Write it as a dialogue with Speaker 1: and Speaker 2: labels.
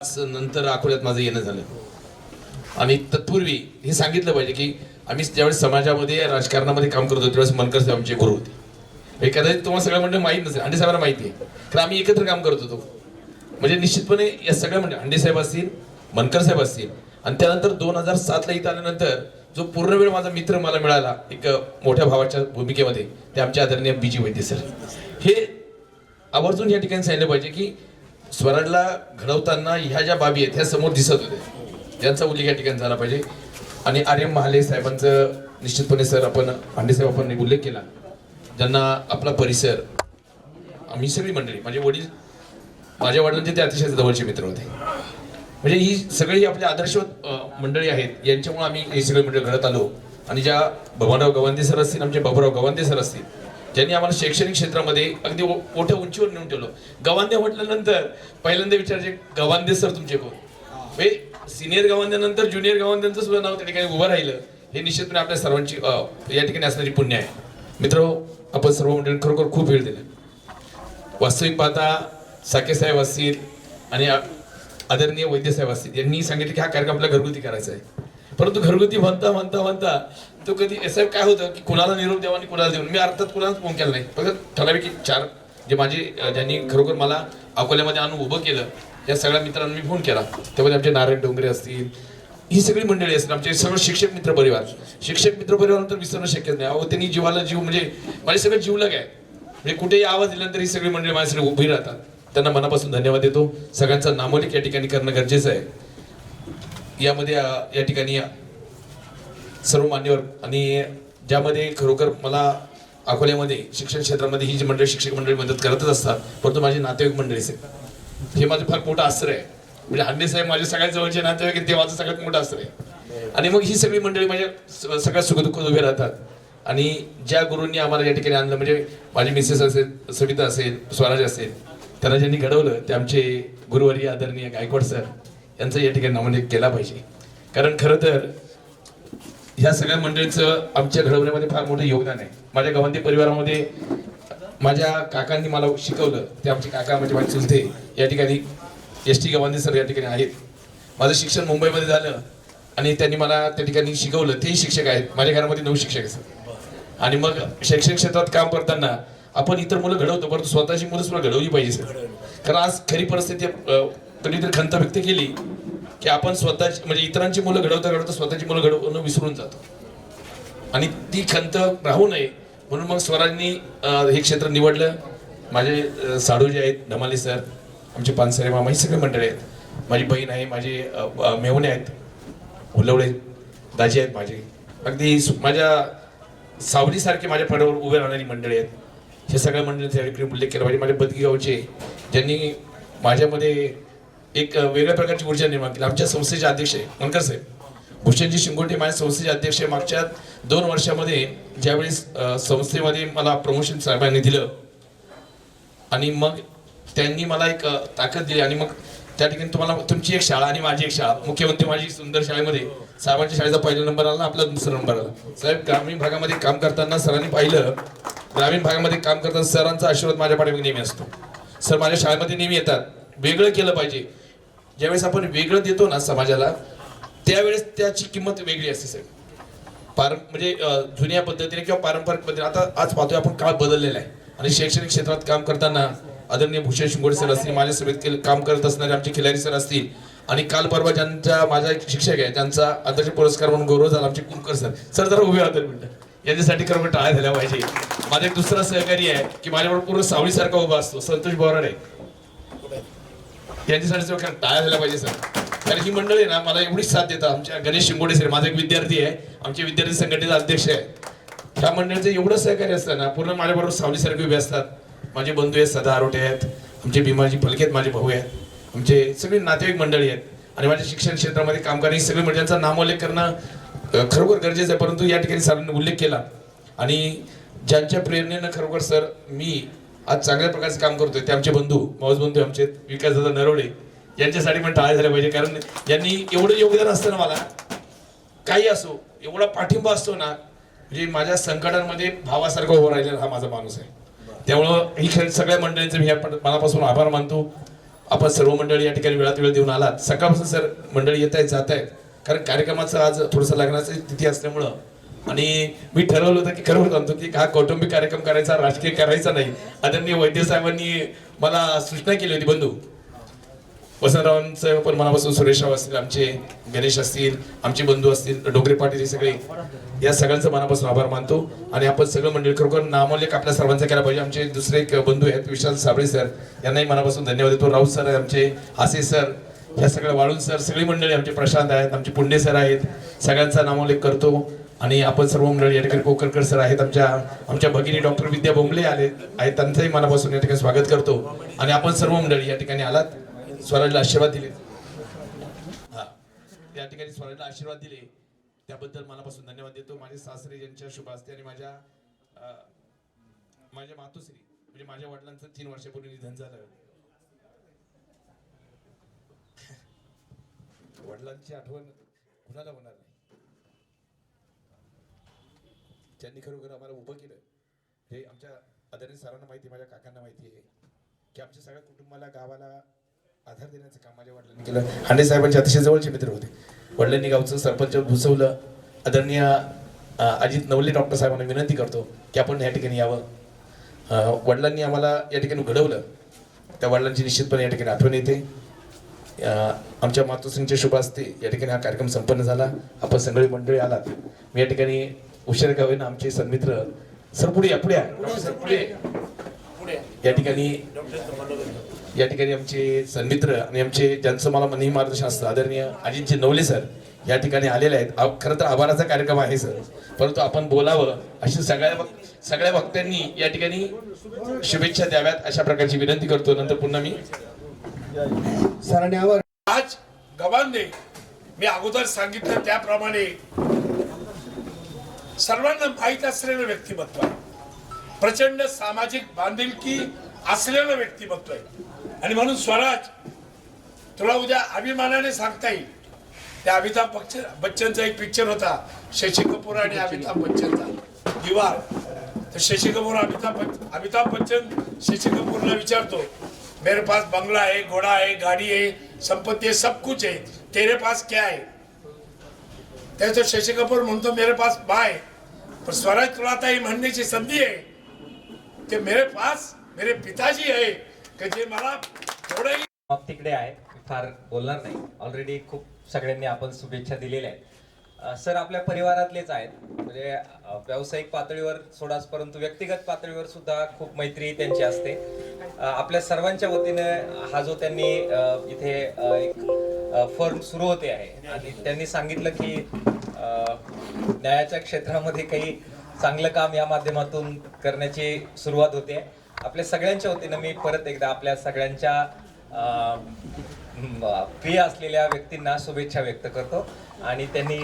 Speaker 1: नंतर अकोल्यात माझं येणं झालं. आणि तत्पूर्वी हे सांगितलं पाहिजे की आम्ही ज्यावेळेस समाजामध्ये राजकारणामध्ये काम करत होतो त्यावेळेस मनकर साहेब आमचे गुरु होते. हे कदाचित तुम्हाला सगळं म्हणणं माहीत नसेल अंडे साहेबांना माहिती आहे. कारण आम्ही एकत्र काम करत होतो. म्हणजे निश्चितपणे या सगळ्या म्हणजे अंडे साहेब असतील मनकर साहेब असतील आणि त्यानंतर दोन हजार सातला इथं आल्यानंतर जो पूर्ण वेळ माझा मित्र मला मिळाला एक मोठ्या भावाच्या भूमिकेमध्ये ते आमच्या आदरणीय बीजी वैद्य सर. हे आवर्जून या ठिकाणी सांगितलं पाहिजे की स्वराजला घडवताना ह्या ज्या बाबी आहेत ह्या समोर दिसत होते. ज्यांचा उल्लेख या ठिकाणी झाला पाहिजे. आणि आर्यम महाले साहेबांचं निश्चितपणे सर आपण भांडेसाहेब आपण उल्लेख केला. ज्यांना आपला परिसर आम्ही सगळी मंडळी माझे वडील माझ्या वडिलांचे ते अतिशय जवळचे मित्र होते. म्हणजे ही सगळी आपली आदर्शवत मंडळी आहेत. यांच्यामुळे आम्ही हे सगळे मंडळ घडत आलो. आणि ज्या भगवानराव गवांदे सर असतील आमचे बाबूराव गवांदे सर असतील ज्यांनी आम्हाला शैक्षणिक क्षेत्रामध्ये अगदी मोठ्या उंचीवर नेऊन ठेवलं. गवांदे म्हटल्यानंतर पहिल्यांदा विचारायचे गवांदे सर तुमचे कोण? म्हणजे सिनियर गवांद्यानंतर ज्युनियर गवांद्यांचं सुद्धा नाव त्या ठिकाणी उभं राहिलं. हे निश्चितपणे आपल्या सर्वांची या ठिकाणी असणारी पुण्य आहे. मित्र आपण सर्व मंडळी खरोखर खूप वेळ दिला. वास्तविक पाहता साकेसाहेब असतील आणि आदरणीय वैद्य साहेब असतील यांनी सांगितलं की हा कार्यक्रम आपला घरगुती करायचा आहे. परंतु घरगुती म्हणता म्हणता म्हणता तो कधी असं काय होतं की कुणाला निरोप द्यावा आणि कुणाला देऊन मी अर्थात कुणालाच फोन केला नाही. फक्त ठराविक चार जे माझे ज्यांनी खरोखर मला अकोल्यामध्ये आणून उभं केलं या सगळ्या मित्रांना मी फोन केला. त्यामध्ये आमचे नारायण डोंगरे असतील ही सगळी मंडळी असतील आमचे सगळं शिक्षक मित्र परिवार. शिक्षक मित्र परिवार तर विसरणं शक्य नाही. अहो त्यांनी जीवाला जीव म्हणजे माझे सगळं जीवलग आहे म्हणजे कुठेही आवाज दिल्यानंतर ही सगळी मंडळी माझ्यासाठी उभी राहतात. त्यांना मनापासून धन्यवाद देतो. सगळ्यांचा नामोलिक या ठिकाणी करणं गरजेचं आहे. यामध्ये या ठिकाणी सर्व मान्यवर आणि ज्यामध्ये खरोखर मला अकोल्यामध्ये शिक्षण क्षेत्रामध्ये ही जी मंडळी शिक्षक मंडळी मदत करतच असतात परंतु माझे नातेवाईक मंडळी आहेत हे माझं फार मोठं आश्रय आहे. म्हणजे हंडे साहेब माझे सगळ्यात जवळचे नातेवाईक आहेत, ते माझं सगळ्यात मोठं आश्रय आहे. आणि मग ही सगळी मंडळी माझ्या सगळ्यात सुखदुःख उभे राहतात. आणि ज्या गुरूंनी आम्हाला या ठिकाणी आणलं म्हणजे माझी मिसेस असेल सविता असेल स्वराज असेल त्यांना ज्यांनी घडवलं ते आमचे गुरुवारी आदरणीय गायकवाड सर यांचा या ठिकाणी नामोल्लेख केला पाहिजे. कारण खरं तर ह्या सगळ्या मंडळीचं आमच्या घडवण्यामध्ये फार मोठं योगदान आहे. माझ्या गवंती परिवारामध्ये माझ्या काकांनी मला शिकवलं ते आमचे काका म्हणजे माझे चुलते या ठिकाणी एस टी गवांधी सर या ठिकाणी आहेत. माझं शिक्षण मुंबईमध्ये झालं आणि त्यांनी मला त्या ठिकाणी शिकवलं. तेही शिक्षक आहेत. माझ्या घरामध्ये नऊ शिक्षक आहेत सर. आणि मग शैक्षणिक क्षेत्रात काम करताना आपण इतर मुलं घडवतो परंतु स्वतःची मुलं सुद्धा घडवली पाहिजे सर. कारण आज खरी परिस्थिती कधीतरी खंत व्यक्त केली की आपण स्वतःची म्हणजे इतरांची मुलं घडवता घडवता स्वतःची मुलं घडवणं विसरून जातो. आणि ती खंत राहू नये. म्हणून मग स्वराजनी हे क्षेत्र निवडलं. माझे अं, साडू जे आहेत धमाले सर आमचे पानसरे मामा ही सगळे मंडळी आहेत. माझी बहीण आहे माझे मेहुणे आहेत. उलवडे दाजी आहेत माझे. अगदी माझ्या सावलीसारखे माझ्या पडावर उभे राहणारी मंडळी आहेत. हे सगळ्या मंडळींचा उल्लेख केला पाहिजे. माझ्या बदगी ज्यांनी माझ्यामध्ये एक वेगळ्या प्रकारची ऊर्जा निर्माण केली. आमच्या संस्थेचे अध्यक्ष आहे मनकर साहेब. भूषणजी शिंगोटे माझ्या संस्थेचे अध्यक्ष आहे. मागच्या दोन वर्षामध्ये ज्यावेळेस संस्थेमध्ये मला प्रमोशन साहेबांनी दिलं आणि मग त्यांनी मला एक ताकद दिली आणि मग त्या ठिकाणी तुम्हाला तुमची एक शाळा आणि माझी एक शाळा. मुख्यमंत्री माझी सुंदर शाळेमध्ये साहेबांच्या शाळेचा पहिला नंबर आला आपला दुसरा नंबर आला. साहेब ग्रामीण भागामध्ये काम करताना सरांनी पाहिलं. ग्रामीण भागामध्ये काम करताना सरांचा आशीर्वाद माझ्या पाठीमागे नेहमी असतो. सर माझ्या शाळेमध्ये नेहमी येतात. वेगळं केलं पाहिजे. ज्यावेळेस आपण वेगळं देतो ना समाजाला त्यावेळेस त्याची किंमत वेगळी असते साहेब. पार म्हणजे जुन्या पद्धतीने किंवा पारंपरिक पद्धतीने आता आज पाहतोय आपण काळ बदललेला आहे. आणि शैक्षणिक क्षेत्रात काम करताना आदरणीय भूषण शिंगोडे सर असतील माझ्या सभेत काम करत असणारे आमचे खिलारी सर असतील आणि काल परवा ज्यांचा माझा एक शिक्षक आहे त्यांचा आदर्श पुरस्कार म्हणून गौरव झाला आमचे कुलकर सर. सर जरा उभे राहतात मिळतात यांच्यासाठी खरं म्हणजे टाळ्या झाल्या पाहिजे. माझा एक दुसरा सहकारी आहे की माझ्याबरोबर पूर्ण सावळीसारखा उभा असतो. संतोष बोराडे. यांच्यासाठी सगळं टाळ्या झाल्या पाहिजे सर. कारण ही मंडळी ना मला एवढीच साथ देतात. आमच्या गणेश शिंगोडे सर माझा एक विद्यार्थी आहे. आमचे विद्यार्थी संघटनेचा अध्यक्ष आहे. ह्या मंडळीचं एवढं सहकार्य असतं ना पूर्ण माझ्याबरोबर सावलीसारखे उभे असतात. माझे बंधू आहेत सदा आरोटे आहेत. आमचे भीमाजी फलके आहेत माझे भाऊ आहेत. आमचे सगळे नातेवाईक मंडळी आहेत. आणि माझ्या शिक्षण क्षेत्रामध्ये काम करणारी सगळी मंडळींचा नामोल्लेख करणं खरोखर गरजेचं आहे. परंतु या ठिकाणी सरांनी उल्लेख केला. आणि ज्यांच्या प्रेरणेनं खरोखर सर मी आज चांगल्या प्रकारचं काम करतोय. ते आमचे बंधू मावस बंधू आमचे विकासदादा नरवडे. यांच्यासाठी पण टाळ्या झाल्या पाहिजे. कारण यांनी एवढं योगदान असतं ना मला काही असो एवढा पाठिंबा असतो ना म्हणजे माझ्या संकटांमध्ये भावासारखा उभं राहिलेला हा माझा माणूस आहे. त्यामुळं ही खेळ सगळ्या मंडळींचं मी आपण मनापासून आभार मानतो. आपण सर्व मंडळी या ठिकाणी वेळात वेळ देऊन आलात. सकाळपासून सर मंडळी येत आहेत जात आहेत कारण कार्यक्रमाचं आज थोडंसं लग्नाची तिथी असल्यामुळं आणि मी ठरवलं होतं की खरं सांगतो की हा कौटुंबिक कार्यक्रम करायचा राजकीय करायचा नाही. आदरणीय वैद्य साहेबांनी मला सूचना केली होती बंधू. वसंतरावांचं पण मनापासून सुरेशराव असतील आमचे गणेश असतील आमचे बंधू असतील डोंगरे पाटील हे सगळे. या सगळ्यांचं मनापासून आभार मानतो. आणि आपण सगळं मंडळी खरोखर नामोल्लेख आपल्या सर्वांचा केला पाहिजे. आमचे दुसरे एक बंधू आहेत विशाल साबळे सर. यांनाही मनापासून धन्यवाद देतो. राऊत सर आमचे हासे सर ह्या सगळ्या वाळून सर सगळी मंडळी आमचे प्रशांत आहेत आमचे पुंडे सर आहेत. सगळ्यांचा नामोल्लेख करतो. आणि आपण सर्व मंडळी या ठिकाणी कोकरकर सर आहेत आमच्या आमच्या भगिनी डॉक्टर विद्या बोंबले आले आहेत त्यांचंही मनापासून या ठिकाणी स्वागत करतो. आणि आपण सर्व मंडळी या ठिकाणी आलात. स्वराजला आशीर्वाद दिले. हा. त्या ठिकाणी स्वराजला आशीर्वाद दिले. त्याबद्दल मनापासून धन्यवाद देतो. माझे सासरे यांच्या शुभ आणि माझ्या माझ्या मातोश्री म्हणजे माझ्या वडिलांचं तीन वर्षापूर्वी निधन झालं. वडिलांची आठवण कुणाला होणार ज्यांनी त्यांनी खरोखर आम्हाला उभं केलं हे आमच्या आदरणीय सरांना माहिती माझ्या काकांना माहिती आहे की आमच्या सगळ्या कुटुंबाला गावाला आधार देण्याचं काम माझ्या वडिलांनी केलं. हांडे साहेबांचे अतिशय जवळचे मित्र होते. वडिलांनी गावचं सरपंच भुसवलं. आदरणीय अजित नवले डॉक्टर साहेबांना विनंती करतो की आपण या ठिकाणी यावं. वडिलांनी आम्हाला या ठिकाणी घडवलं. त्या वडिलांची निश्चितपणे या ठिकाणी आठवण येते. आमच्या मातोश्रींचे शुभ असते या ठिकाणी हा कार्यक्रम संपन्न झाला. आपण सगळी मंडळी आलात. मी या ठिकाणी उशीर होईना आमचे सन्मित्र सर पुढे या पुढे या डॉक्टर सर पुढे. या. ठिकाणी या ठिकाणी आमचे सन्मित्र आणि आमचे ज्यांचं मला नेहमी मार्गदर्शन असतं आदरणीय अजितजी नवले सर या ठिकाणी आलेले आहेत. खरं तर आभाराचा कार्यक्रम आहे सर. परंतु आपण बोलावं अशी सगळ्या सगळ्या वक्त्यांनी या ठिकाणी शुभेच्छा द्याव्यात अशा प्रकारची विनंती करतो. नंतर पुन्हा मी
Speaker 2: सरांनी
Speaker 3: आज गव्हांदे मी अगोदर सांगितलं त्याप्रमाणे सर्वांना माहीत असलेलं व्यक्तिमत्व आहे. प्रचंड सामाजिक बांधिलकी असलेलं व्यक्तिमत्व आहे. आणि म्हणून स्वराज तुला उद्या अभिमानाने सांगता येईल. त्या अमिताभ बच्चन बच्चनचा एक पिक्चर होता. शशी कपूर आणि अमिताभ बच्चनचा. दिवार तर शशी कपूर अमिताभ बच्चन अमिताभ बच्चन शशी कपूरला विचारतो मेरे पास बंगला है घोड़ा है गाड़ी है संपत्ती है सब कुछ है तेरे पास क्या है त्याचं शशी कपूर म्हणतो मेरे पास बाय. पण स्वराज तुला आता ही म्हणण्याची संधी आहे. ते मेरे पास मेरे पिताजी आहे. की जे मला थोडंही
Speaker 4: मग तिकडे आहे. फार बोलणार नाही. ऑलरेडी खूप सगळ्यांनी आपण शुभेच्छा दिलेल्या आहेत. सर आपल्या परिवारातलेच आहेत. म्हणजे व्यावसायिक पातळीवर सोडाच परंतु व्यक्तिगत पातळीवर सुद्धा खूप मैत्री त्यांची असते. आपल्या सर्वांच्या वतीने हा जो त्यांनी इथे एक फर्म सुरू होते आहे. आणि त्यांनी सांगितलं की न्यायाच्या क्षेत्रामध्ये काही चांगलं काम या माध्यमातून करण्याची सुरुवात होते. आपल्या सगळ्यांच्या वतीनं मी परत एकदा आपल्या सगळ्यांच्या प्रिय असलेल्या व्यक्तींना शुभेच्छा व्यक्त करतो. आणि त्यांनी